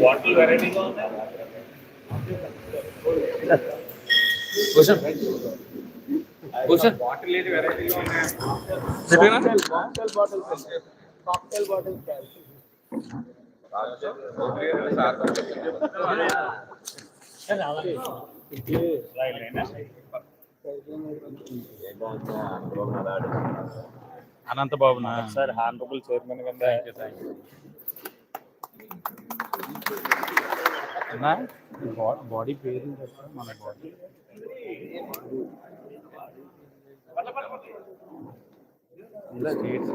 Bottle వెరైటీగా ఉన్నాయి కూర్చోండి కూర్చోండి బాటిల్ ఏది వెరైటీగా ఉన్నాయి చెప్పినా cocktail bottle cocktail bottle అనంతబాబునా sir honourable chairman కింద. అన్నా బాడీ పేరు మన బాడీ. స్టేట్స్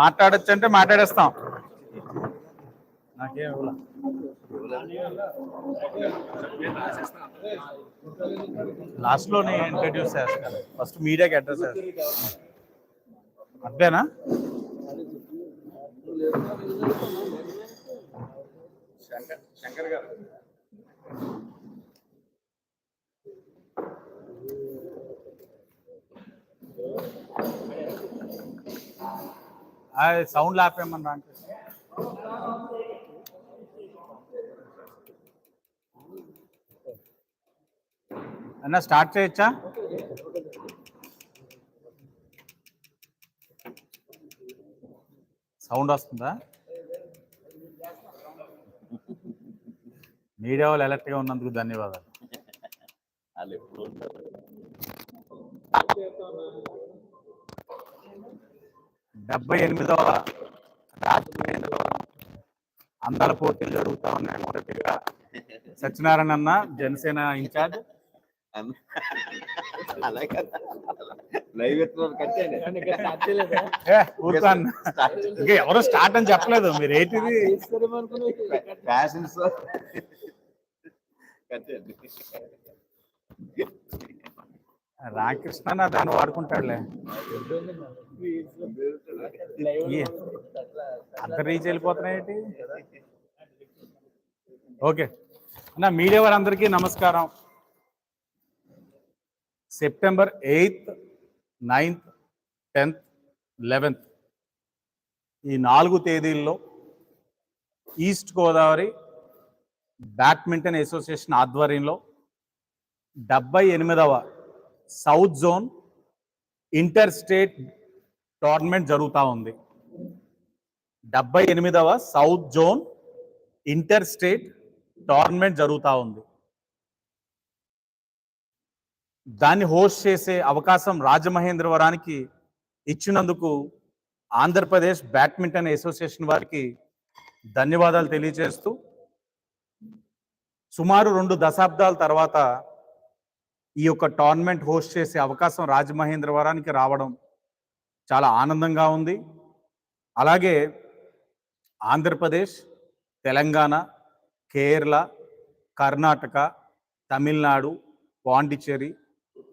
మాట్లాడచ్చు అంటే మాట్లాడేస్తాం. నాకేం ఇవ్వలా. లాస్ట్లోనే ఇంట్రడ్యూస్ చేస్తాను ఫస్ట్ మీడియాకి అడ్రస్ అబ్బేనా శంకర్ గారు. సౌండ్ ఆపేమన్నా అంటే అన్న స్టార్ట్ చేయొచ్చా? సౌండ్ వస్తుందా? మీడియా వాళ్ళు అలర్ట్గా ఉన్నందుకు ధన్యవాదాలు. డెబ్బై ఎనిమిదవ రాజమహేంద్రవ అందాల పోటీలు జరుగుతా ఉన్నాయి మొదటిగా. సత్యనారాయణ అన్న జనసేన ఇన్ఛార్జ్. లైవ్. ఇంకా ఎవరు స్టార్ట్ అని చెప్పలేదు. మీరు ఏంటిది? ఫ్యాషన్ అన్న దాన్ని వాడుకుంటాడులే. అంత రీచ్ వెళ్ళిపోతున్నాయి ఏంటి? ఓకే. అన్న మీడియా వారందరికీ నమస్కారం. September eighth ninth tenth eleventh ఈ నాలుగు తేదీల్లో ఈస్ట్ గోదావరి బ్యాడ్మింటన్ అసోసియేషన్ ఆధ్వర్యంలో డెబ్బై ఎనిమిదవ south zone inter state tournament జరుగుతూ ఉంది. డెబ్బై ఎనిమిదవ south zone inter state tournament జరుగుతూ ఉంది. దాన్ని హోస్ట్ చేసే అవకాశం రాజమహేంద్రవరానికి ఇచ్చినందుకు ఆంధ్రప్రదేశ్ బ్యాడ్మింటన్ అసోసియేషన్ వారికి ధన్యవాదాలు తెలియజేస్తూ సుమారు రెండు దశాబ్దాల తర్వాత ఈ యొక్క టోర్నమెంట్ హోస్ట్ చేసే అవకాశం రాజమహేంద్రవరానికి రావడం చాలా ఆనందంగా ఉంది. అలాగే ఆంధ్రప్రదేశ్ తెలంగాణ కేరళ కర్ణాటక తమిళనాడు పాండిచ్చేరి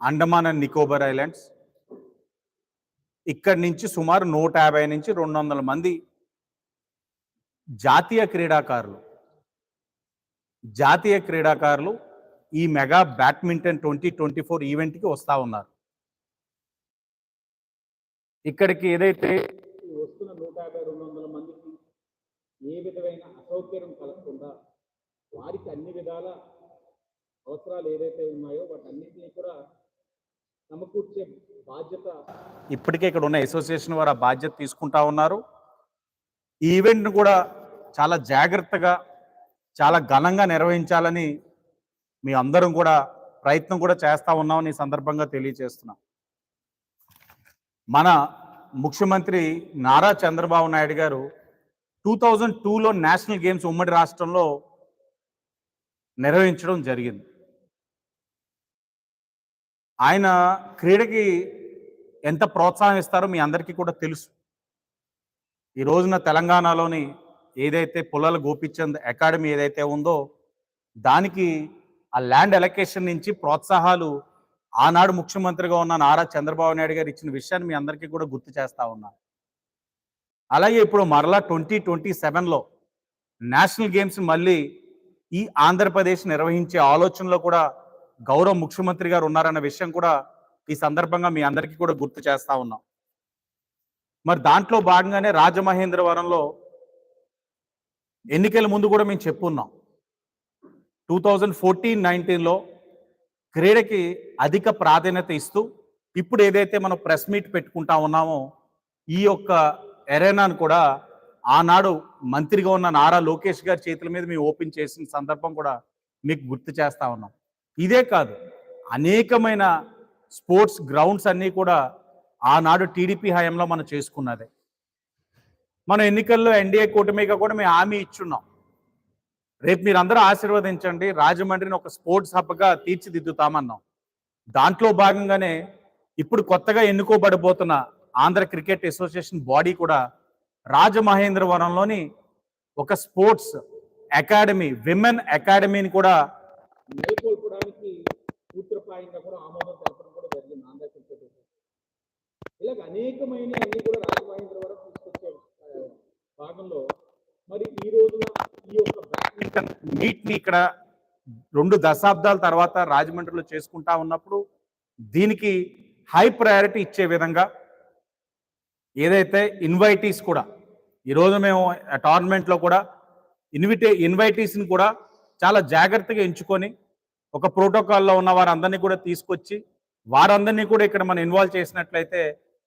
అండమాన్ అండ్ నికోబార్ ఐలాండ్స్. ఇక్కడి నుంచి సుమారు నూట యాభై నుంచి రెండు వందల మంది జాతీయ క్రీడాకారులు. జాతీయ క్రీడాకారులు ఈ mega badminton twenty twenty four ఈవెంట్కి వస్తూ ఉన్నారు. ఇక్కడికి ఏదైతే వస్తున్న నూట యాభై రెండు వందల మందికి ఏ విధమైన అసౌకర్యం కలగకుండా వారికి అన్ని విధాల అవసరాలు ఏదైతే ఉన్నాయో వాటన్నిటినీ కూడా సమకూర్చే బాధ్యత ఇప్పటికే ఇక్కడ ఉన్న అసోసియేషన్ వారు ఆ బాధ్యత తీసుకుంటా ఉన్నారు. ఈ ఈవెంట్ను కూడా చాలా జాగ్రత్తగా చాలా ఘనంగా నిర్వహించాలని మీ అందరం కూడా ప్రయత్నం కూడా చేస్తా ఉన్నామని ఈ సందర్భంగా తెలియజేస్తున్నాం. మన ముఖ్యమంత్రి నారా చంద్రబాబు నాయుడు గారు టూ థౌజండ్ టూలో నేషనల్ గేమ్స్ ఉమ్మడి రాష్ట్రంలో నిర్వహించడం జరిగింది. ఆయన క్రీడకి ఎంత ప్రోత్సాహం ఇస్తారో మీ అందరికీ కూడా తెలుసు. ఈ రోజున తెలంగాణలోని ఏదైతే పుల్లల గోపిచంద్ అకాడమీ ఏదైతే ఉందో దానికి ఆ ల్యాండ్ ఎలకేషన్ నుంచి ప్రోత్సాహాలు ఆనాడు ముఖ్యమంత్రిగా ఉన్న నారా చంద్రబాబు నాయుడు గారు ఇచ్చిన విషయాన్ని మీ అందరికీ కూడా గుర్తు చేస్తా ఉన్నాను అలాగే ఇప్పుడు మరలా ట్వంటీ ట్వంటీ సెవెన్లో నేషనల్ గేమ్స్ మళ్ళీ ఈ ఆంధ్రప్రదేశ్ నిర్వహించే ఆలోచనలో కూడా గౌరవ ముఖ్యమంత్రి గారు ఉన్నారన్న విషయం కూడా ఈ సందర్భంగా మీ అందరికీ కూడా గుర్తు చేస్తా ఉన్నాం. మరి దాంట్లో భాగంగానే రాజమహేంద్రవరంలో ఎన్నికల ముందు కూడా మేము చెప్పున్నాం. టూ థౌజండ్ ఫోర్టీన్ నైన్టీన్లో క్రీడకి అధిక ప్రాధాన్యత ఇస్తూ ఇప్పుడు ఏదైతే మనం ప్రెస్ మీట్ పెట్టుకుంటా ఉన్నామో ఈ యొక్క ఎరేనాను కూడా ఆనాడు మంత్రిగా ఉన్న నారా లోకేష్ గారి చేతుల మీద మేము ఓపెన్ చేసిన సందర్భం కూడా మీకు గుర్తు చేస్తా ఉన్నాం. ఇదే కాదు అనేకమైన స్పోర్ట్స్ గ్రౌండ్స్ అన్నీ కూడా ఆనాడు టీడీపీ హయాంలో మనం చేసుకున్నదే. మన ఎన్నికల్లో ఎన్డీఏ కూటమిగా కూడా మేము హామీ ఇచ్చున్నాం. రేపు మీరు అందరూ ఆశీర్వదించండి రాజమండ్రిని ఒక స్పోర్ట్స్ హబ్గా తీర్చిదిద్దుతామన్నాం. దాంట్లో భాగంగానే ఇప్పుడు కొత్తగా ఎన్నుకోబడబోతున్న ఆంధ్ర క్రికెట్ అసోసియేషన్ బాడీ కూడా రాజమహేంద్రవరంలోని ఒక స్పోర్ట్స్ అకాడమీ విమెన్ అకాడమీని కూడా సూత్రప్రాయంగా కూడా ఆమోదం తెలపడం కూడా జరిగింది. ఆంధ్ర క్రికెట్ ఇలాగ అనేకమైన అన్ని కూడా రాజమహేంద్ర వరకు తీసుకొచ్చే భాగంలో మరి ఈ రోజున ఈ యొక్క బ్యాడ్మింటన్ మీట్ని ఇక్కడ రెండు దశాబ్దాల తర్వాత రాజమండ్రిలో చేసుకుంటా ఉన్నప్పుడు దీనికి హై ప్రయారిటీ ఇచ్చే విధంగా ఏదైతే ఇన్వైటీస్ కూడా ఈరోజు మేము టోర్నమెంట్లో కూడా ఇన్విటే ఇన్వైటీస్ని కూడా చాలా జాగ్రత్తగా ఎంచుకొని ఒక ప్రోటోకాల్లో ఉన్న వారందరినీ కూడా తీసుకొచ్చి వారందరినీ కూడా ఇక్కడ మనం ఇన్వాల్వ్ చేసినట్లయితే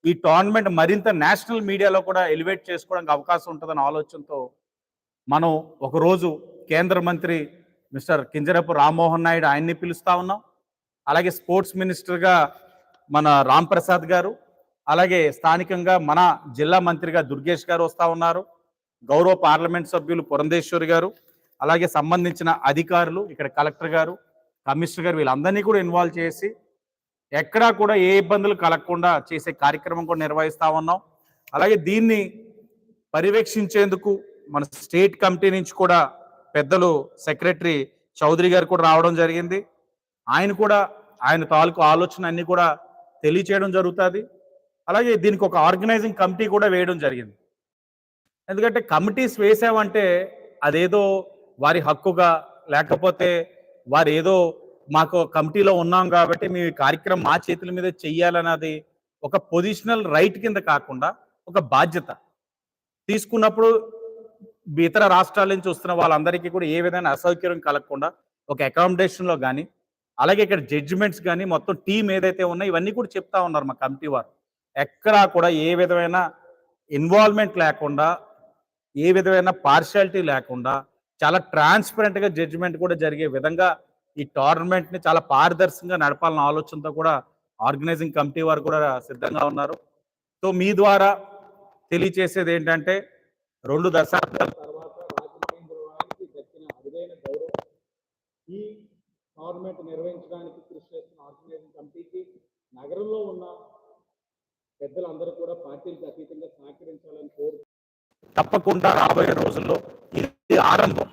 ఈ టోర్నమెంట్ మరింత నేషనల్ మీడియాలో కూడా ఎలివేట్ చేసుకోవడానికి అవకాశం ఉంటుందన్న ఆలోచనతో మనం ఒకరోజు కేంద్ర మంత్రి మిస్టర్ కింజరపు రామ్మోహన్ నాయుడు ఆయన్ని పిలుస్తా ఉన్నాం. అలాగే స్పోర్ట్స్ మినిస్టర్గా మన రామ్ ప్రసాద్ గారు అలాగే స్థానికంగా మన జిల్లా మంత్రిగా దుర్గేష్ గారు వస్తూ ఉన్నారు. గౌరవ పార్లమెంట్ సభ్యులు పురంధేశ్వరి గారు అలాగే సంబంధించిన అధికారులు ఇక్కడ కలెక్టర్ గారు కమిషనర్ గారు వీళ్ళందరినీ కూడా ఇన్వాల్వ్ చేసి ఎక్కడా కూడా ఏ ఇబ్బందులు కలగకుండా చేసే కార్యక్రమం కూడా నిర్వహిస్తా ఉన్నాం. అలాగే దీన్ని పర్యవేక్షించేందుకు మన స్టేట్ కమిటీ నుంచి కూడా పెద్దలు సెక్రటరీ చౌదరి గారు కూడా రావడం జరిగింది. ఆయన కూడా ఆయన తాలూకు ఆలోచన అన్ని కూడా తెలియచేయడం జరుగుతుంది. అలాగే దీనికి ఒక ఆర్గనైజింగ్ కమిటీ కూడా వేయడం జరిగింది. ఎందుకంటే కమిటీస్ వేసామంటే అదేదో వారి హక్కుగా లేకపోతే వారు ఏదో మాకు కమిటీలో ఉన్నాం కాబట్టి మీ కార్యక్రమం మా చేతుల మీద చెయ్యాలన్నది ఒక పొజిషనల్ రైట్ కింద కాకుండా ఒక బాధ్యత. తీసుకున్నప్పుడు ఇతర రాష్ట్రాల నుంచి వస్తున్న వాళ్ళందరికీ కూడా ఏ విధమైన అసౌకర్యం కలగకుండా ఒక అకామిడేషన్లో కానీ అలాగే ఇక్కడ జడ్జిమెంట్స్ కానీ మొత్తం టీం ఏదైతే ఉన్నాయో ఇవన్నీ కూడా చెప్తా ఉన్నారు మా కమిటీ వారు. ఎక్కడా కూడా ఏ విధమైన ఇన్వాల్వ్మెంట్ లేకుండా ఏ విధమైన పార్షాలిటీ లేకుండా చాలా ట్రాన్స్పరెంట్గా జడ్జిమెంట్ కూడా జరిగే విధంగా ఈ టోర్నమెంట్ని చాలా పారదర్శకంగా నడపాలన్న ఆలోచనతో కూడా ఆర్గనైజింగ్ కమిటీ వారు కూడా సిద్ధంగా ఉన్నారు. సో మీ ద్వారా తెలియచేసేది ఏంటంటే రెండు దశాబ్దాల తర్వాత అరుదైన గౌరవం ఈ టోర్నమెంట్ నిర్వహించడానికి కృషి చేస్తున్న ఆర్గనైజింగ్ కమిటీకి నగరంలో ఉన్న పెద్దలందరూ కూడా పార్టీలకు అతీతంగా సహకరించాలని కోరు తప్పకుండా రాబోయే రోజుల్లో ఇది ఆరంభం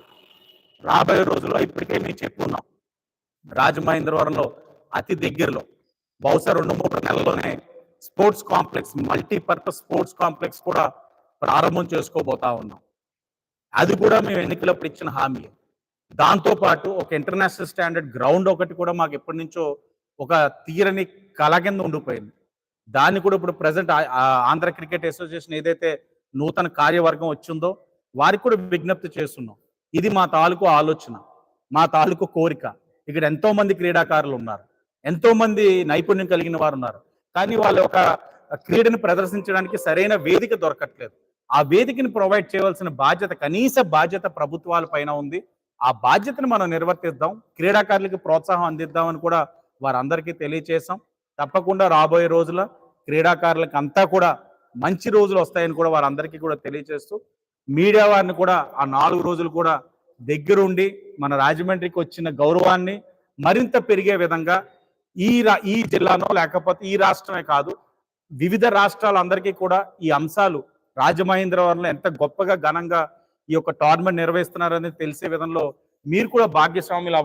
రాబోయే రోజుల్లో ఇప్పటికే మేము చెప్పుకున్నాం. రాజమహేంద్రవరంలో అతి దగ్గరలో బహుశా రెండు మూడు నెలల్లోనే sports complex multipurpose sports complex కూడా ప్రారంభం చేసుకోబోతా ఉన్నాం. అది కూడా మేము ఎన్నికలప్పుడు ఇచ్చిన హామీ. దాంతో పాటు ఒక ఇంటర్నేషనల్ స్టాండర్డ్ గ్రౌండ్ ఒకటి కూడా మాకు ఎప్పటి నుంచో ఒక తీరని కళ కింద ఉండిపోయింది. దాన్ని కూడా ఇప్పుడు ప్రజెంట్ ఆంధ్ర క్రికెట్ అసోసియేషన్ ఏదైతే నూతన కార్యవర్గం వచ్చిందో వారికి కూడా విజ్ఞప్తి చేస్తున్నాం. ఇది మా తాలూకు ఆలోచన మా తాలూకు కోరిక. ఇక్కడ ఎంతో మంది క్రీడాకారులు ఉన్నారు. ఎంతో మంది నైపుణ్యం కలిగిన వారు ఉన్నారు. కానీ వాళ్ళ ఒక క్రీడను ప్రదర్శించడానికి సరైన వేదిక దొరకట్లేదు. ఆ వేదికను ప్రొవైడ్ చేయవలసిన బాధ్యత కనీస బాధ్యత ప్రభుత్వాల పైన ఉంది. ఆ బాధ్యతను మనం నిర్వర్తిద్దాం. క్రీడాకారులకు ప్రోత్సాహం అందిద్దామని కూడా వారందరికీ తెలియచేసాం తప్పకుండా రాబోయే రోజుల క్రీడాకారులకు అంతా కూడా మంచి రోజులు వస్తాయని కూడా వారందరికీ కూడా తెలియజేస్తూ మీడియా వారిని కూడా ఆ నాలుగు రోజులు కూడా దగ్గరుండి మన రాజమండ్రికి వచ్చిన గౌరవాన్ని మరింత పెరిగే విధంగా ఈ ఈ జిల్లానో లేకపోతే ఈ రాష్ట్రమే కాదు వివిధ రాష్ట్రాలందరికీ కూడా ఈ అంశాలు రాజమహేంద్రవరంలో ఎంత గొప్పగా ఘనంగా ఈ యొక్క టోర్నమెంట్ నిర్వహిస్తున్నారనేది తెలిసే విధంలో మీరు కూడా భాగ్యస్వాములు అవ్వాలి.